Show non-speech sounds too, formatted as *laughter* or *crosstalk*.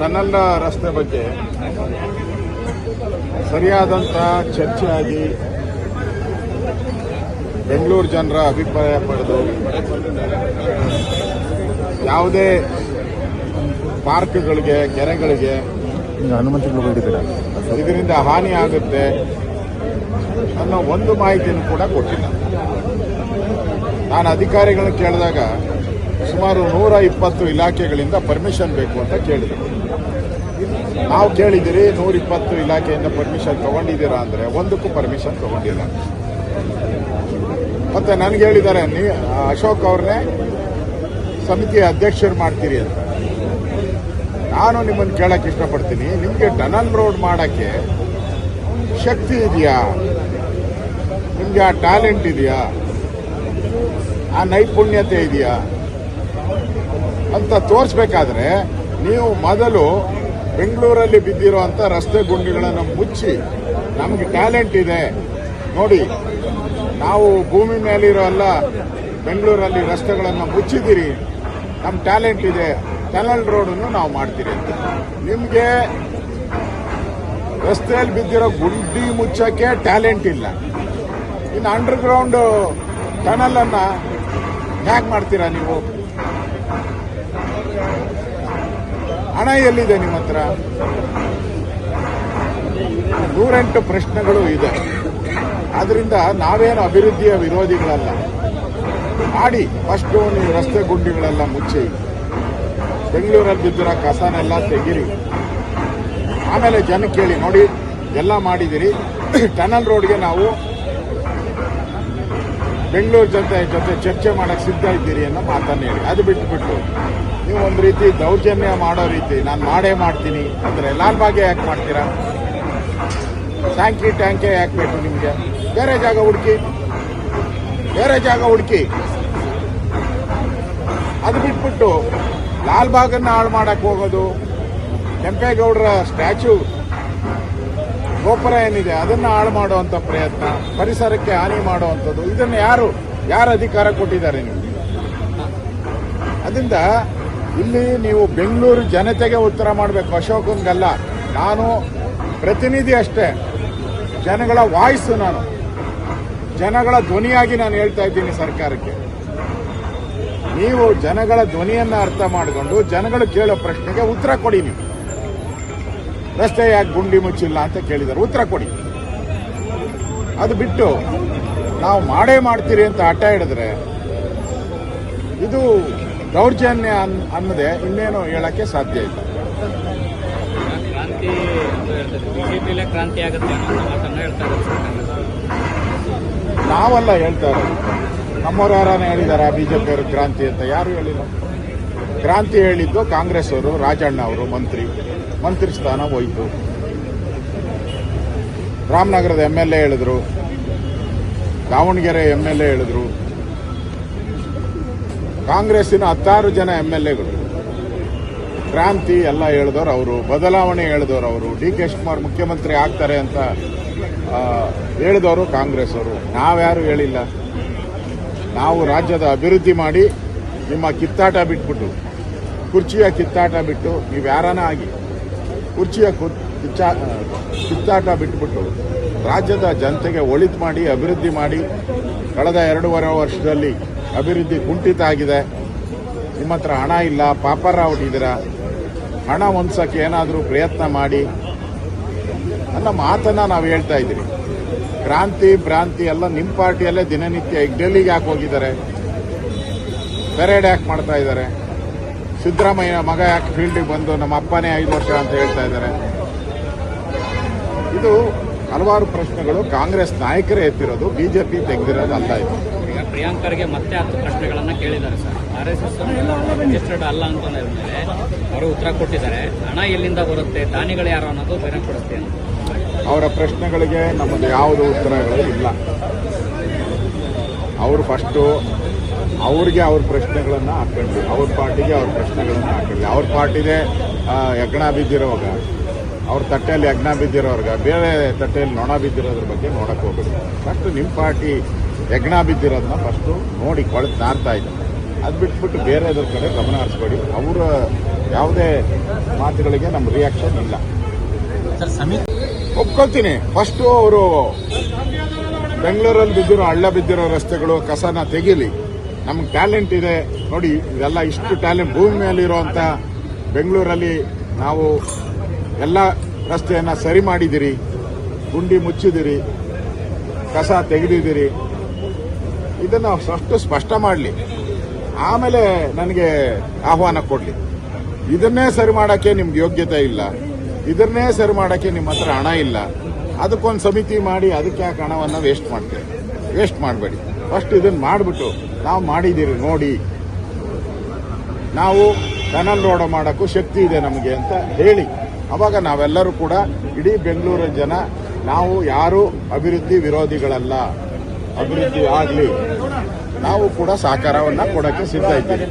Tunnel ರಸ್ತೆ ಬಗ್ಗೆ ಸರಿಯಾದಂಥ ಚರ್ಚೆ ಆಗಿ ಬೆಂಗಳೂರು ಜನರ ಅಭಿಪ್ರಾಯ ಪಡೆದು ಯಾವುದೇ ಪಾರ್ಕ್ಗಳಿಗೆ ಕೆರೆಗಳಿಗೆ ಅನುಮತಿಗಳು ಇದರಿಂದ ಹಾನಿ ಆಗುತ್ತೆ ಅನ್ನೋ ಒಂದು ಮಾಹಿತಿಯನ್ನು ಕೂಡ ಕೊಟ್ಟಿಲ್ಲ. ನಾನು ಅಧಿಕಾರಿಗಳನ್ನ ಕೇಳಿದಾಗ ಸುಮಾರು ನೂರ ಇಪ್ಪತ್ತು ಇಲಾಖೆಗಳಿಂದ ಪರ್ಮಿಷನ್ ಬೇಕು ಅಂತ ಕೇಳಿದರು. ನಾವು ಕೇಳಿದಿರಿ ನೂರಿಪ್ಪತ್ತು ಇಲಾಖೆಯಿಂದ ಪರ್ಮಿಷನ್ ತಗೊಂಡಿದ್ದೀರಾ ಅಂದರೆ ಒಂದಕ್ಕೂ ಪರ್ಮಿಷನ್ ತಗೊಂಡಿಲ್ಲ. ಮತ್ತೆ ನನಗೆ ಹೇಳಿದ್ದಾರೆ, ನೀ, ಅಶೋಕ್ ಅವ್ರನ್ನೇ ಸಮಿತಿ ಅಧ್ಯಕ್ಷರು ಮಾಡ್ತೀರಿ ಅಂತ. ನಾನು ನಿಮ್ಮನ್ನು ಕೇಳಕ್ಕೆ ಇಷ್ಟಪಡ್ತೀನಿ, ನಿಮಗೆ ಟನಲ್ ರೋಡ್ ಮಾಡೋಕ್ಕೆ ಶಕ್ತಿ ಇದೆಯಾ? ನಿಮಗೆ ಆ ಟ್ಯಾಲೆಂಟ್ ಇದೆಯಾ? ಆ ನೈಪುಣ್ಯತೆ ಇದೆಯಾ? ಅಂತ ತೋರಿಸ್ಬೇಕಾದ್ರೆ ನೀವು ಮೊದಲು ಬೆಂಗಳೂರಲ್ಲಿ ಬಿದ್ದಿರುವಂಥ ರಸ್ತೆ ಗುಂಡಿಗಳನ್ನು ಮುಚ್ಚಿ, ನಮಗೆ ಟ್ಯಾಲೆಂಟ್ ಇದೆ. ನೋಡಿ, ನಾವು ಭೂಮಿ ಮೇಲಿರೋ ಎಲ್ಲ ಬೆಂಗಳೂರಲ್ಲಿ ರಸ್ತೆಗಳನ್ನು ಮುಚ್ಚಿದ್ದೀರಿ. ನಮ್ಮ ಟ್ಯಾಲೆಂಟ್ ಇದೆ. ಟನಲ್ ರೋಡನ್ನು ನಾವು ಮಾಡ್ತೀರಿ ಅಂತ. ನಿಮಗೆ ರಸ್ತೆಯಲ್ಲಿ ಬಿದ್ದಿರೋ ಗುಂಡಿ ಮುಚ್ಚಕ್ಕೆ ಟ್ಯಾಲೆಂಟ್ ಇಲ್ಲ. ಇನ್ನು ಅಂಡರ್ಗ್ರೌಂಡ್ ಟನಲ್ ಅನ್ನ ಹ್ಯಾಕ್ ಮಾಡ್ತೀರಾ ನೀವು? ಹಣ ಎಲ್ಲಿದೆ ನಿಮ್ಮ ಹತ್ರ? ನೂರೆಂಟು ಪ್ರಶ್ನೆಗಳು ಇದೆ. ಆದ್ರಿಂದ ನಾವೇನು ಅಭಿವೃದ್ಧಿಯ ವಿರೋಧಿಗಳಲ್ಲ. ಮಾಡಿ ಫಸ್ಟು ನೀವು ರಸ್ತೆ ಗುಂಡಿಗಳೆಲ್ಲ ಮುಚ್ಚಿ. ಬೆಂಗಳೂರಲ್ಲಿ ಬಿದ್ದಿರೋ ಕಸನೆಲ್ಲ ತೆಗೀರಿ. ಆಮೇಲೆ ಜನ ಕೇಳಿ, ನೋಡಿ, ಎಲ್ಲ ಮಾಡಿದಿರಿ *coughs* ಟನಲ್ ರೋಡ್ಗೆ ನಾವು ಬೆಂಗಳೂರು ಜೊತೆ ಜೊತೆ ಚರ್ಚೆ ಮಾಡಕ್ಕೆ ಸಿದ್ಧ ಇದ್ದೀರಿ ಅನ್ನೋ ಮಾತನ್ನು ಹೇಳಿ. ಅದು ಬಿಟ್ಟುಬಿಟ್ಟು ನೀವು ಒಂದು ರೀತಿ ದೌರ್ಜನ್ಯ ಮಾಡೋ ರೀತಿ, ನಾನು ಮಾಡೇ ಮಾಡ್ತೀನಿ. ಅಂದರೆ ಲಾಲ್ಬಾಗ್ಗೆ ಯಾಕೆ ಮಾಡ್ತೀರಾ? ಟ್ಯಾಂಕಿ ಟ್ಯಾಂಕೆ ಯಾಕೆ ಬೇಕು ನಿಮಗೆ? ಬೇರೆ ಜಾಗ ಹುಡುಕಿ. ಬೇರೆ ಜಾಗ ಹುಡುಕಿ. ಅದು ಬಿಟ್ಬಿಟ್ಟು ಲಾಲ್ಬಾಗನ್ನು ಹಾಳು ಮಾಡಕ್ಕೆ ಹೋಗೋದು. ಕೆಂಪೇಗೌಡರ ಸ್ಟ್ಯಾಚ್ಯೂ ಗೋಪುರ ಏನಿದೆ, ಅದನ್ನ ಹಾಳು ಮಾಡುವಂತ ಪ್ರಯತ್ನ, ಪರಿಸರಕ್ಕೆ ಹಾನಿ ಮಾಡುವಂಥದ್ದು, ಇದನ್ನು ಯಾರು ಯಾರು ಅಧಿಕಾರ ಕೊಟ್ಟಿದ್ದಾರೆ ನೀವು? ಅದರಿಂದ ಇಲ್ಲಿ ನೀವು ಬೆಂಗಳೂರು ಜನತೆಗೆ ಉತ್ತರ ಮಾಡಬೇಕು ಅಶೋಕಂಗಲ್ಲ ನಾನು ಪ್ರತಿನಿಧಿ ಅಷ್ಟೇ, ಜನಗಳ ವಾಯ್ಸ್ ನಾನು. ಜನಗಳ ಧ್ವನಿಯಾಗಿ ನಾನು ಹೇಳ್ತಾ ಇದ್ದೀನಿ ಸರ್ಕಾರಕ್ಕೆ. ನೀವು ಜನಗಳ ಧ್ವನಿಯನ್ನು ಅರ್ಥ ಮಾಡಿಕೊಂಡು, ಜನಗಳು ಕೇಳೋ ಪ್ರಶ್ನೆಗೆ ಉತ್ತರ ಕೊಡಿ ನೀವು. ರಸ್ತೆ ಯಾಕೆ ಗುಂಡಿ ಮುಚ್ಚಿಲ್ಲ ಅಂತ ಕೇಳಿದ್ದಾರೆ ಉತ್ತರ ಕೊಡಿ. ಅದು ಬಿಟ್ಟು ನಾವು ಮಾಡೇ ಮಾಡ್ತೀರಿ ಅಂತ ಹಠ ಹಿಡಿದ್ರೆ ಇದು ದೌರ್ಜನ್ಯ ಅನ್ ಅನ್ನದೆ ಇನ್ನೇನು ಹೇಳಕ್ಕೆ ಸಾಧ್ಯ ಇಲ್ಲ. ನಾವಲ್ಲ ಹೇಳ್ತಾ ಇರೋದು. ನಮ್ಮವ್ರು ಯಾರನ್ನ ಹೇಳಿದಾರ ಬಿಜೆಪಿ ಅವರು ಕ್ರಾಂತಿ ಅಂತ? ಯಾರು ಹೇಳಿಲ್ಲ? ಕ್ರಾಂತಿ ಹೇಳಿದ್ದು ಕಾಂಗ್ರೆಸ್ ಅವರು ರಾಜಣ್ಣ ಅವರು ಮಂತ್ರಿ. ಮಂತ್ರಿ ಸ್ಥಾನ ಹೋಯಿತು. ರಾಮನಗರದ ಎಂ ಎಲ್ ಎ ಹೇಳಿದ್ರು. ದಾವಣಗೆರೆ ಎಂ ಎಲ್ ಎ ಹೇಳಿದ್ರು. ಕಾಂಗ್ರೆಸ್ಸಿನ ಹತ್ತಾರು ಜನ ಎಂ ಎಲ್ ಎಗಳು. ಕ್ರಾಂತಿ ಎಲ್ಲ ಹೇಳಿದವರು ಅವರು, ಬದಲಾವಣೆ ಹೇಳಿದವರು ಅವರು, ಡಿ ಕೆ ಶಿವಕುಮಾರ್ ಮುಖ್ಯಮಂತ್ರಿ ಆಗ್ತಾರೆ ಅಂತ ಹೇಳಿದವರು ಕಾಂಗ್ರೆಸ್ ಅವರು. ನಾವ್ಯಾರು ಹೇಳಿಲ್ಲ. ನಾವು ರಾಜ್ಯದ ಅಭಿವೃದ್ಧಿ ಮಾಡಿ, ನಿಮ್ಮ ಕಿತ್ತಾಟ ಬಿಟ್ಬಿಟ್ಟು, ಕುರ್ಚಿಯ ಕಿತ್ತಾಟ ಬಿಟ್ಟು ನೀವು ಯಾರನ ಆಗಿ ಕುರ್ಚಿಯ ಕಿಚ್ಚಾ ಕಿತ್ತಾಟ ಬಿಟ್ಬಿಟ್ಟು ರಾಜ್ಯದ ಜನತೆಗೆ ಒಳಿತು ಮಾಡಿ, ಅಭಿವೃದ್ಧಿ ಮಾಡಿ ಕಳೆದ ಎರಡೂವರೆ ವರ್ಷದಲ್ಲಿ ಅಭಿವೃದ್ಧಿ ಕುಂಠಿತ ಆಗಿದೆ. ನಿಮ್ಮ ಹತ್ರ ಹಣ ಇಲ್ಲ ಪಾಪರ ಹೊಟ್ಟಿದ್ದೀರಾ ಹಣ ಹೊಂದ್ಸೋಕ್ಕೆ ಏನಾದರೂ ಪ್ರಯತ್ನ ಮಾಡಿ. ಅನ್ನೋ ಮಾತನ್ನು ನಾವು ಹೇಳ್ತಾ ಇದ್ದೀವಿ. ಕ್ರಾಂತಿ, ಭ್ರಾಂತಿ ಎಲ್ಲ ನಿಮ್ಮ ಪಾರ್ಟಿಯಲ್ಲೇ ದಿನನಿತ್ಯ ಡೆಲ್ಲಿಗೆ ಯಾಕೆ ಹೋಗಿದ್ದಾರೆ. ಪೆರೇಡ್ ಯಾಕೆ ಮಾಡ್ತಾ ಇದ್ದಾರೆ? ಸಿದ್ದರಾಮಯ್ಯ ಮಗ ಯಾಕೆ ಫೀಲ್ಡಿಗೆ ಬಂದು ನಮ್ಮ ಅಪ್ಪನೇ ಐದು ವರ್ಷ ಅಂತ ಹೇಳ್ತಾ ಇದ್ದಾರೆ? ಇದು ಹಲವಾರು ಪ್ರಶ್ನೆಗಳು ಕಾಂಗ್ರೆಸ್ ನಾಯಕರೇ ಎತ್ತಿರೋದು ಬಿಜೆಪಿ ತೆಗೆದಿರೋದು ಅಲ್ಲ ಇದು. ಈಗ ಪ್ರಿಯಾಂಕರ್ಗೆ ಮತ್ತೆ ಹತ್ತು ಪ್ರಶ್ನೆಗಳನ್ನು ಕೇಳಿದ್ದಾರೆ sir. R S S registered ಅಲ್ಲ ಅಂತ ಮೇಲೆ ಅವರು ಉತ್ತರ ಕೊಟ್ಟಿದ್ದಾರೆ. ಹಣ ಎಲ್ಲಿಂದ ಬರುತ್ತೆ ದಾನಿಗಳು ಯಾರು ಅನ್ನೋದು ಅಂತ. ಅವರ ಪ್ರಶ್ನೆಗಳಿಗೆ ನಮ್ಮದು ಯಾವುದು ಉತ್ತರಗಳು ಇಲ್ಲ. ಅವರು ಫಸ್ಟು ಅವ್ರಿಗೆ ಅವ್ರ ಪ್ರಶ್ನೆಗಳನ್ನು ಹಾಕೊಂಡ್ವಿ ಅವ್ರ ಪಾರ್ಟಿಗೆ ಅವ್ರ ಪ್ರಶ್ನೆಗಳನ್ನು ಹಾಕೊಂಡ್ವಿ ಅವ್ರ ಪಾರ್ಟಿದೆ ಆ, ಯಜ್ಞ ಬಿದ್ದಿರೋವಾಗ ಅವ್ರ ತಟ್ಟೆಯಲ್ಲಿ ಯಜ್ಞ ಬಿದ್ದಿರೋರ್ಗ ಬೇರೆ ತಟ್ಟೆಯಲ್ಲಿ ನೊಣ ಬಿದ್ದಿರೋದ್ರ ಬಗ್ಗೆ ನೋಡಕ್ಕೆ ಹೋಗ್ಬೇಕು ಫಸ್ಟ್ ನಿಮ್ಮ ಪಾರ್ಟಿ ಯಜ್ಞ ಬಿದ್ದಿರೋದನ್ನ ಫಸ್ಟು ನೋಡಿ ಕೊಳತು ನಾರ್ತಾ ಇದೆ. ಅದು ಬಿಟ್ಬಿಟ್ಟು ಬೇರೆದ್ರ ಕಡೆ ಗಮನ ಹರಿಸ್ಬೇಡಿ. ಅವರ ಯಾವುದೇ ಮಾತುಗಳಿಗೆ ನಮ್ಮ ರಿಯಾಕ್ಷನ್ ಇಲ್ಲ. ಒಪ್ಕೊಳ್ತೀನಿ. ಫಸ್ಟು ಅವರು ಬೆಂಗಳೂರಲ್ಲಿ ಬಿದ್ದಿರೋ ಹಳ್ಳ ಬಿದ್ದಿರೋ ರಸ್ತೆಗಳು ಕಸನ ತೆಗೀಲಿ. ನಮ್ಗೆ ಟ್ಯಾಲೆಂಟ್ ಇದೆ. ನೋಡಿ ಇದೆಲ್ಲ ಇಷ್ಟು ಟ್ಯಾಲೆಂಟ್ ಭೂಮಿ ಮೇಲಿರುವಂಥ ಬೆಂಗಳೂರಲ್ಲಿ ನಾವು ಎಲ್ಲ ರಸ್ತೆಯನ್ನು ಸರಿ ಮಾಡಿದಿರಿ. ಗುಂಡಿ ಮುಚ್ಚಿದಿರಿ. ಕಸ ತೆಗೆದಿದ್ದೀರಿ ಇದನ್ನು ಅಷ್ಟು ಸ್ಪಷ್ಟ ಮಾಡಲಿ. ಆಮೇಲೆ ನನಗೆ ಆಹ್ವಾನ ಕೊಡಲಿ. ಇದನ್ನೇ ಸರಿ ಮಾಡೋಕ್ಕೆ ನಿಮ್ಗೆ ಯೋಗ್ಯತೆ ಇಲ್ಲ. ಇದನ್ನೇ ಸರಿ ಮಾಡೋಕ್ಕೆ ನಿಮ್ಮ ಹತ್ರ ಹಣ ಇಲ್ಲ. ಅದಕ್ಕೊಂದು ಸಮಿತಿ ಮಾಡಿ ಅದಕ್ಕೆ ಯಾಕೆ ಹಣವನ್ನು ವೇಸ್ಟ್ ಮಾಡ್ತೇವೆ ವೇಸ್ಟ್ ಮಾಡಬೇಡಿ. ಫಸ್ಟ್ ಇದನ್ನು ಮಾಡಿಬಿಟ್ಟು ನಾವು ಮಾಡಿದ್ದೀರಿ ನೋಡಿ. ನಾವು ಟನಲ್ ರೋಡ್ ಮಾಡೋಕ್ಕೂ ಶಕ್ತಿ ಇದೆ ನಮಗೆ ಅಂತ ಹೇಳಿ. ಅವಾಗ ನಾವೆಲ್ಲರೂ ಕೂಡ ಇಡೀ ಬೆಂಗಳೂರು ಜನ ನಾವು ಯಾರು ಅಭಿವೃದ್ಧಿ ವಿರೋಧಿಗಳಲ್ಲ. ಅಭಿವೃದ್ಧಿ ಆಗಲಿ. ನಾವು ಕೂಡ ಸಹಕಾರವನ್ನು ಕೊಡೋಕ್ಕೆ ಸಿದ್ಧ ಇದ್ದೀವಿ.